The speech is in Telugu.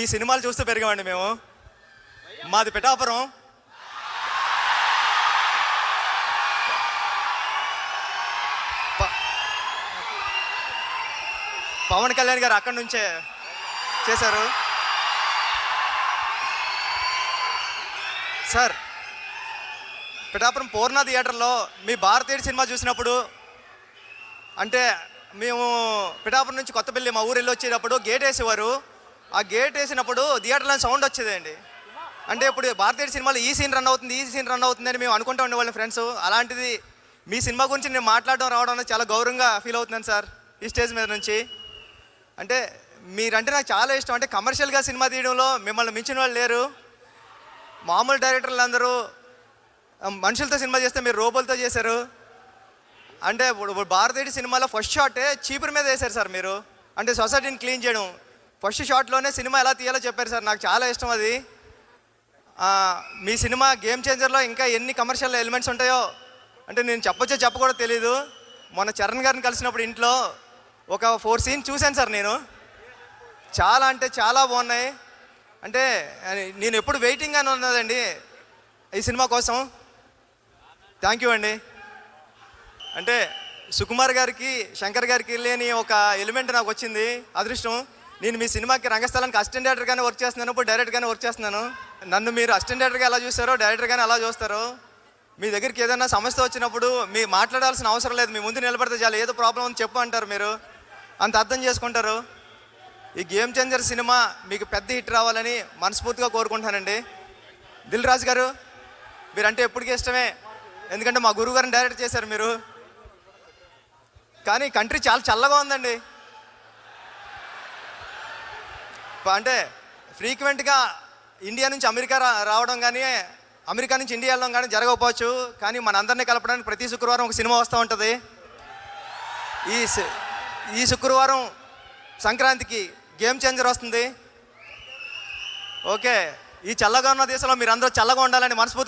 ఈ సినిమాలు చూస్తూ పెరిగామండి మేము. మాది పిఠాపురం. పవన్ కళ్యాణ్ గారు అక్కడి నుంచే చేశారు. సార్ పిఠాపురం పూర్ణ థియేటర్లో మీ భారతీయుడు సినిమా చూసినప్పుడు అంటే మేము పిఠాపురం నుంచి కొత్తపల్లి మా ఊరు వెళ్ళి వచ్చేటప్పుడు గేట్ వేసేవారు ఆ గేట్ వేసినప్పుడు థియేటర్లో సౌండ్ వచ్చేదండి. అంటే ఇప్పుడు భారతీయ సినిమాలో ఈ సీన్ రన్ అవుతుంది ఈ సీన్ రన్ అవుతుంది అని మేము అనుకుంటూ ఉండేవాళ్ళం ఫ్రెండ్స్. అలాంటిది మీ సినిమా గురించి నేను మాట్లాడడం రావడం అనేది చాలా గౌరవంగా ఫీల్ అవుతున్నాను సార్ ఈ స్టేజ్ మీద నుంచి. అంటే మీరంటే నాకు చాలా ఇష్టం. అంటే కమర్షియల్గా సినిమా తీయడంలో మిమ్మల్ని మించిన వాళ్ళు లేరు. మామూలు డైరెక్టర్లు అందరూ మనుషులతో సినిమా చేస్తే మీరు రోబోలతో చేశారు. అంటే ఇప్పుడు ఇప్పుడు భారతీయ సినిమాలో ఫస్ట్ షాటే చీపురు మీద వేశారు సార్ మీరు. అంటే సొసైటీని క్లీన్ చేయడం ఫస్ట్ షాట్లోనే సినిమా ఎలా తీయాలో చెప్పారు సార్. నాకు చాలా ఇష్టం అది. మీ సినిమా గేమ్ చేంజర్లో ఇంకా ఎన్ని కమర్షియల్ ఎలిమెంట్స్ ఉంటాయో అంటే నేను చెప్పొచ్చో చెప్పకూడదు తెలీదు. మొన్న చరణ్ గారిని కలిసినప్పుడు ఇంట్లో ఒక ఫోర్ సీన్ చూశాను సార్ నేను. చాలా అంటే చాలా బాగున్నాయి. అంటే నేను ఎప్పుడు వెయిటింగ్ అని ఉన్నదండి ఈ సినిమా కోసం. థ్యాంక్ యూ అండి. అంటే సుకుమార్ గారికి శంకర్ గారికి లేని ఒక ఎలిమెంట్ నాకు వచ్చింది. అదృష్టం. నేను మీ సినిమాకి రంగస్థలానికి అసిస్టెంట్ డైరెక్టర్గానే వర్క్ చేస్తున్నాను ఇప్పుడు డైరెక్ట్గానే వర్క్ చేస్తున్నాను. నన్ను మీరు అసిస్టెంట్ డైరెక్టర్గా ఎలా చూస్తారో డైరెక్టర్గానే ఎలా చూస్తారో మీ దగ్గరికి ఏదైనా సమస్య వచ్చినప్పుడు మీ మాట్లాడాల్సిన అవసరం లేదు మీ ముందు నిలబడితే చాలా ఏదో ప్రాబ్లం ఉంది చెప్పు అంటారు మీరు. అంత అర్థం చేసుకుంటారు. ఈ గేమ్ చేంజర్ సినిమా మీకు పెద్ద హిట్ రావాలని మనస్ఫూర్తిగా కోరుకుంటానండి దిల్ రాజు గారు మీరంటే ఎప్పటికీ ఇష్టమే ఎందుకంటే మా గురువు గారిని డైరెక్ట్ చేశారు మీరు. కానీ కంట్రీ చాలా చల్లగా ఉందండి. అంటే ఫ్రీక్వెంట్గా ఇండియా నుంచి అమెరికా రావడం కానీ అమెరికా నుంచి ఇండియా వెళ్ళడం కానీ జరగకపోవచ్చు. కానీ మనందరినీ కలపడానికి ప్రతి శుక్రవారం ఒక సినిమా వస్తూ ఉంటుంది. ఈ ఈ శుక్రవారం సంక్రాంతికి గేమ్ చేంజర్ వస్తుంది. ఓకే. ఈ చల్లగా ఉన్న దేశంలో మీరు అందరూ చల్లగా ఉండాలని మనస్ఫూర్తి